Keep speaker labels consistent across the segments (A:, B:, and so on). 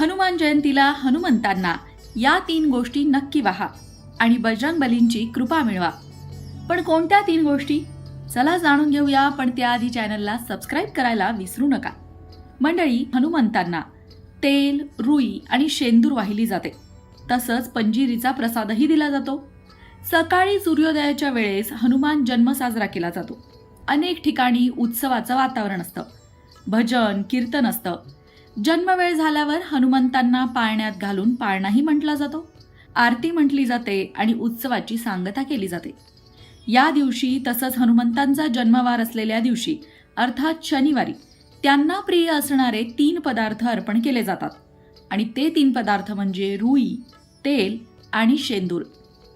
A: हनुमान जयंतीला हनुमंतांना या तीन गोष्टी नक्की व्हा आणि बजरंग बलींची कृपा मिळवा. पण कोणत्या तीन गोष्टी? चला जाणून घेऊया पण त्याआधी चॅनलला सबस्क्राईब करायला विसरू नका. मंडळी हनुमंतांना तेल रुई आणि शेंदूर वाहिली जाते. तसंच पंजिरीचा प्रसादही दिला जातो. सकाळी सूर्योदयाच्या वेळेस हनुमान जन्म साजरा केला जातो. अनेक ठिकाणी उत्सवाचं वातावरण असतं. भजन कीर्तन असतं. जन्मवेळ झाल्यावर हनुमंतांना पाळण्यात घालून पाळणाही म्हटला जातो. आरती म्हटली जाते आणि उत्सवाची सांगता केली जाते. या दिवशी तसंच हनुमंतांचा जन्मवार असलेल्या दिवशी अर्थात शनिवारी त्यांना प्रिय असणारे तीन पदार्थ अर्पण केले जातात. आणि ते तीन पदार्थ म्हणजे रुई तेल आणि शेंदूर.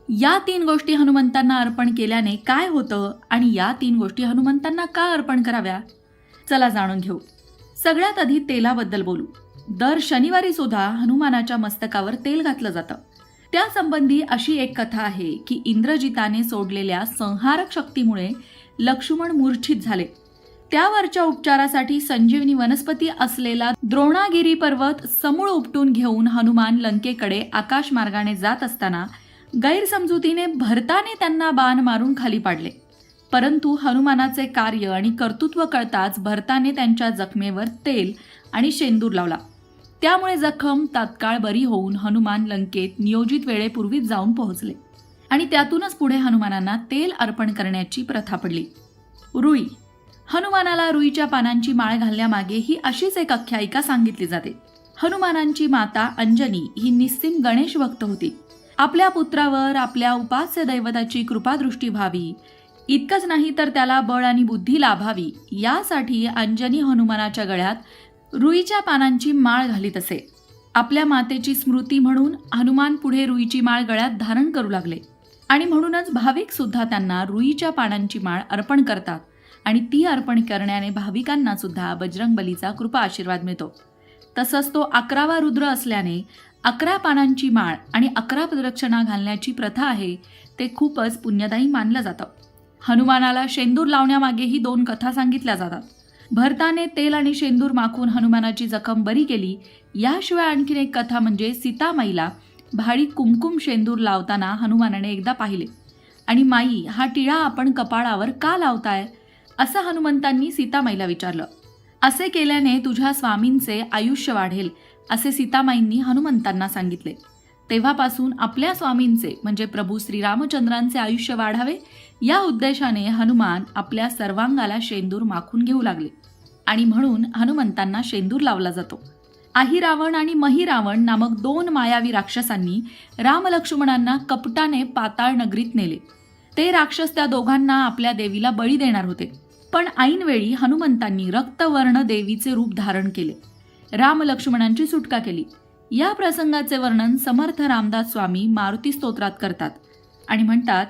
A: या तीन गोष्टी हनुमंतांना अर्पण केल्याने काय होतं आणि या तीन गोष्टी हनुमंतांना का अर्पण कराव्या? चला जाणून घेऊ. सगळ्यात आधी तेलाबद्दल बोलू. दर शनिवारी सुद्धा हनुमानाच्या मस्तकावर तेल घातलं जातं. त्यासंबंधी अशी एक कथा आहे की इंद्रजिताने सोडलेल्या संहारक शक्तीमुळे लक्ष्मण मूर्छित झाले. त्यावरच्या उपचारासाठी संजीवनी वनस्पती असलेला द्रोणागिरी पर्वत समूळ उपटून घेऊन हनुमान लंकेकडे आकाश मार्गाने जात असताना गैरसमजुतीने भरताने त्यांना बाण मारून खाली पाडले. परंतु हनुमानाचे कार्य आणि कर्तृत्व कळताच भरताने त्यांच्या जखमेवर तेल आणि शेंदूर लावला. त्यामुळे जखम तात्काळ बरी होऊन हनुमान लंकेत नियोजित वेळेपूर्वीच जाऊन पोहोचले आणि त्यातूनच पुढे हनुमानांना तेल अर्पण करण्याची प्रथा पडली. रुई. हनुमानाला रुईच्या पानांची माळ घालण्यामागे ही अशीच एक आख्यायिका सांगितली जाते. हनुमानांची माता अंजनी ही निस्सिम गणेश भक्त होती. आपल्या पुत्रावर आपल्या उपास्य दैवताची कृपादृष्टी व्हावी इतकंच नाही तर त्याला बळ आणि बुद्धी लाभावी. यासाठी अंजनी हनुमानाच्या गळ्यात रुईच्या पानांची माळ घालीत असे. आपल्या मातेची स्मृती म्हणून हनुमान पुढे रुईची माळ गळ्यात धारण करू लागले. आणि म्हणूनच भाविक सुद्धा त्यांना रुईच्या पानांची माळ अर्पण करतात. आणि ती अर्पण करण्याने भाविकांना सुद्धा बजरंग बलीचा कृपा आशीर्वाद मिळतो. तसंच तो अकरावा रुद्र असल्याने अकरा पानांची माळ आणि अकरा प्रदक्षिणा घालण्याची प्रथा आहे ते खूपच पुण्यदायी मानलं जातं. हनुमानाला शेंदूर लावण्यामागेही दोन कथा सांगितल्या जातात. भरताने तेल आणि शेंदूर माखून हनुमानाची जखम बरी केली. याशिवाय आणखीन एक कथा म्हणजे सीतामाईला भाडीत कुमकुम शेंदूर लावताना हनुमानाने एकदा पाहिले. आणि माई हा टिळा आपण कपाळावर का लावताय? असं हनुमंतांनी सीतामाईला विचारलं. असे केल्याने तुझ्या स्वामींचे आयुष्य वाढेल असे सीतामाईंनी हनुमंतांना सांगितले. तेव्हापासून आपल्या स्वामींचे म्हणजे प्रभू श्रीरामचंद्रांचे आयुष्य वाढावे या उद्देशाने हनुमान आपल्या सर्वांगाला शेंदूर माखून घेऊ लागले. आणि म्हणून हनुमंतांना शेंदूर लावला जातो. आहिरावण आणि मही रावण नामक दोन मायावी राक्षसांनी रामलक्ष्मणांना कपटाने पाताळ नगरीत नेले. ते राक्षस त्या दोघांना आपल्या देवीला बळी देणार होते. पण ऐनवेळी हनुमंतांनी रक्तवर्ण देवीचे रूप धारण केले. राम लक्ष्मणांची सुटका केली. या प्रसंगाचे वर्णन समर्थ रामदास स्वामी मारुती स्तोत्रात करतात आणि म्हणतात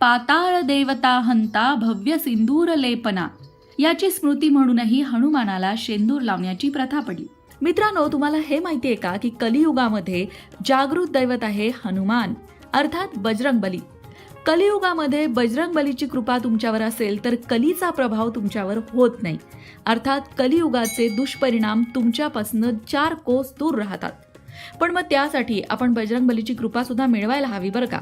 A: पाताळ देवता हंता भव्य सिंदूर लेपना. याची स्मृती म्हणूनही हनुमानाला शेंदूर लावण्याची प्रथा पडली. मित्रांनो तुम्हाला हे माहिती आहे का की कलियुगामध्ये जागृत दैवत आहे हनुमान अर्थात बजरंग बली कलियुगामध्ये बजरंग बलीची कृपा तुमच्यावर असेल तर कलीचा प्रभाव तुमच्यावर होत नाही. अर्थात कलियुगाचे दुष्परिणाम तुमच्यापासून चार कोस दूर राहतात. पण मग त्यासाठी आपण बजरंग बलीची कृपा सुद्धा मिळवायला हवी बरं का?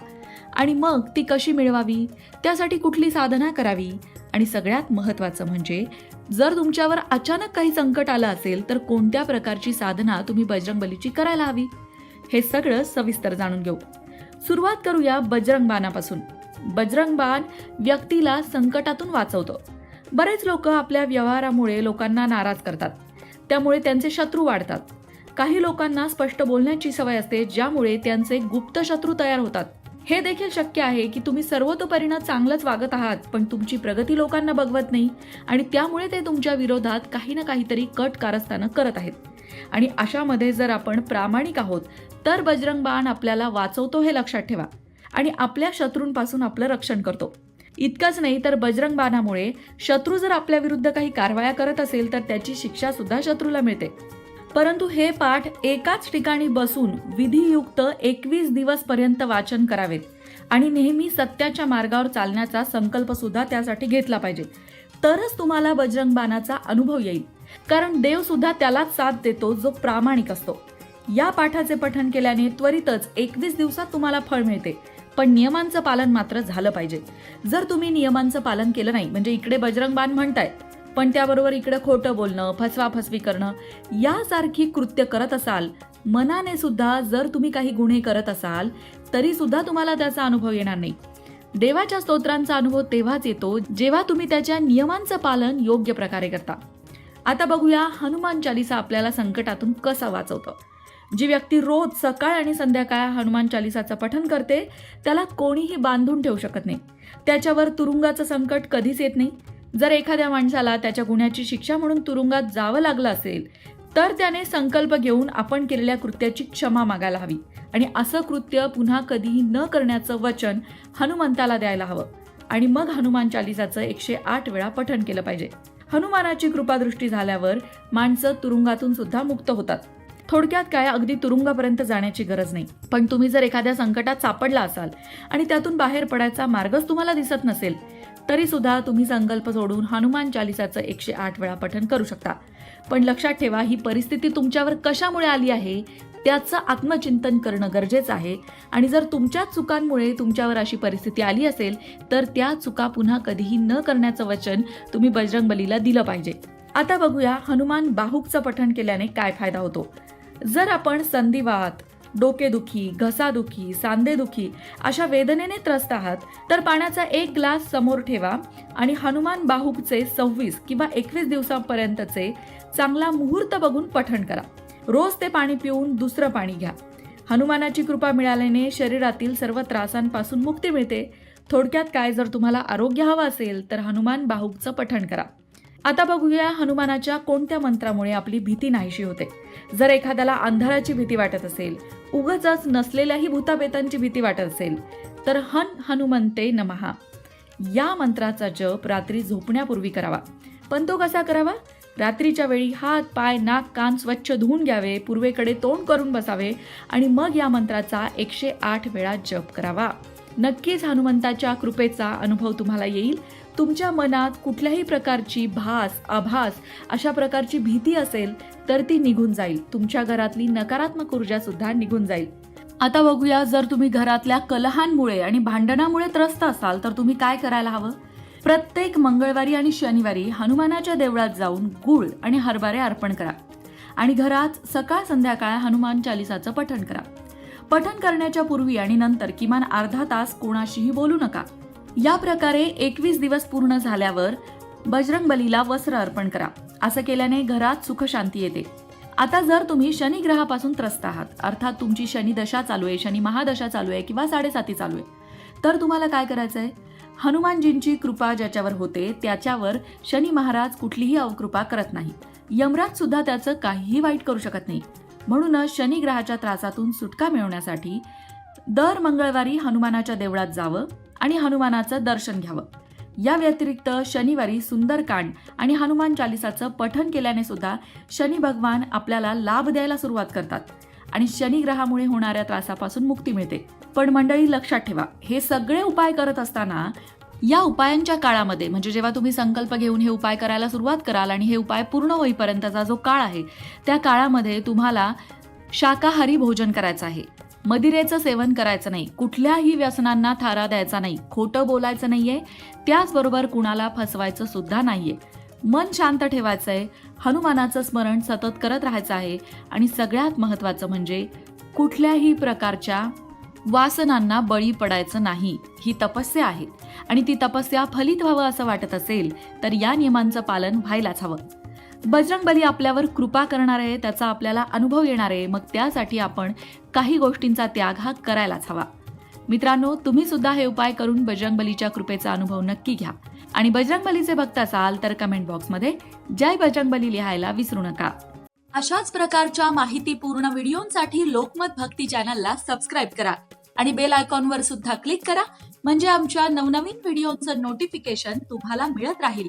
A: आणि मग ती कशी मिळवावी? त्यासाठी कुठली साधना करावी? आणि सगळ्यात महत्त्वाचं म्हणजे जर तुमच्यावर अचानक काही संकट आलं असेल तर कोणत्या प्रकारची साधना तुम्ही बजरंग बलीची करायला हवी? हे सगळं सविस्तर जाणून घेऊ. सुरुवात करूया बजरंग बाणापासून. बजरंग बाण व्यक्तीला संकटातून वाचवतो. बरेच लोक आपल्या व्यवहारामुळे लोकांना नाराज करतात. त्यामुळे त्यांचे शत्रू वाढतात. काही लोकांना स्पष्ट बोलण्याची सवय असते ज्यामुळे त्यांचे गुप्त शत्रू तयार होतात. हे देखील शक्य आहे की तुम्ही सर्वतोपरीनं चांगलंच वागत आहात पण तुमची प्रगती लोकांना बघवत नाही आणि त्यामुळे ते तुमच्या विरोधात काही ना काहीतरी कट कारस्थानं करत आहेत. आणि अशामध्ये जर आपण प्रामाणिक आहोत तर बजरंग बाण आपल्याला वाचवतो हे लक्षात ठेवा आणि आपल्या शत्रूंपासून आपलं रक्षण करतो. इतकंच नाही तर बजरंग बाणामुळे शत्रू जर आपल्या विरुद्ध काही कारवाया करत असेल तर त्याची शिक्षा सुद्धा शत्रूला मिळते. परंतु हे पाठ एकाच ठिकाणी बसून विधियुक्त एकवीस दिवस पर्यंत वाचन करावेत आणि नेहमी सत्याच्या मार्गावर चालण्याचा संकल्प सुद्धा त्यासाठी घेतला पाहिजे. तरच तुम्हाला बजरंग बाणाचा अनुभव येईल. कारण देव सुद्धा त्यालाच साथ देतो जो प्रामाणिक असतो. या पाठाचे पठण केल्याने त्वरितच एकवीस दिवसात तुम्हाला फळ मिळते. पण नियमांचं पालन मात्र झालं पाहिजे. जर तुम्ही नियमांचं पालन केलं नाही म्हणजे इकडे बजरंग बाण म्हणताय पण त्याबरोबर इकडं खोटं बोलणं फसवा फसवी करणं यासारखी कृत्य करत असाल मनाने सुद्धा जर तुम्ही काही गुन्हे करत असाल तरी सुद्धा तुम्हाला त्याचा अनुभव येणार नाही. देवाच्या स्तोत्रांचा अनुभव तेव्हाच येतो जेव्हा तुम्ही त्याच्या नियमांचं पालन योग्य प्रकारे करता. आता बघूया हनुमान चालिसा आपल्याला संकटातून कसा वाचवतं. जी व्यक्ती रोज सकाळ आणि संध्याकाळ हनुमान चालिसाचं पठन करते त्याला कोणीही बांधून ठेवू शकत नाही. त्याच्यावर तुरुंगाचं संकट कधीच येत नाही. जर एखाद्या माणसाला त्याच्या गुन्ह्याची शिक्षा म्हणून तुरुंगात जावं लागलं असेल तर त्याने संकल्प घेऊन आपण केलेल्या कृत्याची क्षमा मागायला हवी. आणि असं कृत्य पुन्हा कधीही न करण्याचं वचन हनुमंताला द्यायला हवं. आणि मग हनुमान चालिसाचं एकशे आठ वेळा पठण केलं पाहिजे. हनुमानाची कृपादृष्टी झाल्यावर माणसं तुरुंगातून सुद्धा मुक्त होतात. थोडक्यात काय अगदी तुरुंगापर्यंत जाण्याची गरज नाही. पण तुम्ही जर एखाद्या संकटात सापडला असाल आणि त्यातून बाहेर पडायचा मार्गच तुम्हाला दिसत नसेल तरी सुद्धा तुम्ही संकल्प सोडून हनुमान चालिसाचं एकशे आठ वेळा पठण करू शकता. पण लक्षात ठेवा ही परिस्थिती तुमच्यावर कशामुळे आली आहे? त्याचं आत्मचिंतन करणं गरजेचं आहे. आणि जर तुमच्या चुकांमुळे तुमच्यावर अशी परिस्थिती आली असेल तर त्या चुका पुन्हा कधीही न करण्याचं वचन तुम्ही बजरंगबलीला दिलं पाहिजे. आता बघूया हनुमान बाहुकचं पठण केल्याने काय फायदा होतो. जर आपण संधिवात डोकेदुखी घसादुखी सांधेदुखी अशा वेदनेने त्रस्त आहात तर पाण्याचा एक ग्लास समोर ठेवा आणि हनुमान बाहुकचे सव्वीस किंवा एकवीस दिवसांपर्यंतचे चांगला मुहूर्त बघून पठण करा. रोज ते पाणी पिऊन दुसरं पाणी घ्या. हनुमानाची कृपा मिळाल्याने शरीरातील सर्व त्रासांपासून मुक्ती मिळते. थोडक्यात काय जर तुम्हाला आरोग्य हवं असेल तर हनुमान बाहुकचं पठण करा. आता बघूया हनुमानाच्या कोणत्या मंत्रामुळे आपली भीती नाहीशी होते. जर एखाद्याला अंधाराची भीती वाटत असेल उगाच नसलेल्याही भूतापेतांची भीती वाटत असेल. तर हन हनुमंते नमहा. या मंत्राचा जप रात्री झोपण्यापूर्वी करावा. पण तो कसा करावा? रात्रीच्या वेळी हात पाय नाक कान स्वच्छ धुवून घ्यावे पूर्वेकडे तोंड करून बसावे आणि मग या मंत्राचा एकशे आठ वेळा जप करावा. नक्कीच हनुमंताच्या कृपेचा अनुभव तुम्हाला येईल. तुमच्या मनात कुठल्याही प्रकारची भास आभास अशा प्रकारची भीती असेल तर ती निघून जाईल. तुमच्या घरातली नकारात्मक ऊर्जा सुद्धा निघून जाईल. आता बघूया जर तुम्ही घरातल्या कलहांमुळे आणि भांडणामुळे त्रस्त असाल तर तुम्ही काय करायला हवं? प्रत्येक मंगळवारी आणि शनिवारी हनुमानाच्या देवळात जाऊन गुळ आणि हरभरे अर्पण करा. आणि घरात सकाळ संध्याकाळ हनुमान चालिसाचं पठण करा. पठण करण्याच्या पूर्वी आणि नंतर किमान अर्धा तास कोणाशीही बोलू नका. या प्रकारे एकवीस दिवस पूर्ण झाल्यावर बजरंग बलीला वस्त्र अर्पण करा. असं केल्याने घरात सुखशांती येते. आता जर तुम्ही शनी ग्रहापासून त्रस्त आहात अर्थात तुमची शनी दशा चालू आहे शनी महादशा चालू आहे किंवा साडेसाती चालू आहे तर तुम्हाला काय करायचं आहे हनुमानजींची कृपा ज्याच्यावर होते त्याच्यावर शनी महाराज कुठलीही अवकृपा करत नाही. यमराज सुद्धा त्याचं काहीही वाईट करू शकत नाही. म्हणूनच शनी ग्रहाच्या त्रासातून सुटका मिळवण्यासाठी दर मंगळवारी हनुमानाच्या देवळात जावं आणि हनुमानाचं दर्शन घ्यावं. या व्यतिरिक्त शनिवारी सुंदरकांड आणि हनुमान चालिसाचं पठन केल्याने सुद्धा शनी भगवान आपल्याला लाभ द्यायला सुरुवात करतात आणि शनी ग्रहामुळे होणाऱ्या त्रासापासून मुक्ती मिळते. पण मंडळी लक्षात ठेवा हे सगळे उपाय करत असताना या उपायांच्या काळामध्ये म्हणजे जेव्हा तुम्ही संकल्प घेऊन हे उपाय करायला सुरुवात कराल आणि हे उपाय पूर्ण होईपर्यंतचा जो काळ आहे त्या काळामध्ये तुम्हाला शाकाहारी भोजन करायचं आहे. मदिरेचं सेवन करायचं नाही. कुठल्याही व्यसनांना थारा द्यायचा नाही. खोटं बोलायचं नाहीये. त्याचबरोबर कुणाला फसवायचं सुद्धा नाहीये. मन शांत ठेवायचंय. हनुमानाचं स्मरण सतत करत राहायचं आहे. आणि सगळ्यात महत्त्वाचं म्हणजे कुठल्याही प्रकारच्या वासनांना बळी पडायचं नाही. ही तपस्या आहे आणि ती तपस्या फलित व्हावं असं वाटत असेल तर या नियमांचं पालन व्हायलाच हवं. बजरंगबली आपल्यावर कृपा करणार आहे त्याचा आपल्याला अनुभव येणार आहे. मग त्यासाठी आपण काही गोष्टींचा त्याग हा करायलाच हवा. मित्रांनो तुम्ही सुद्धा हे उपाय करून बजरंगबलीच्या कृपेचा अनुभव नक्की घ्या. आणि बजरंगबलीचे भक्त असाल तर कमेंट बॉक्समध्ये जय बजरंगबली लिहायला विसरू नका. अशाच प्रकारच्या माहितीपूर्ण व्हिडिओंसाठी लोकमत भक्ती चॅनलला सबस्क्राईब करा आणि बेल आयकॉनवर सुद्धा क्लिक करा. म्हणजे आमच्या नवनवीन व्हिडिओचं नोटिफिकेशन तुम्हाला मिळत राहील.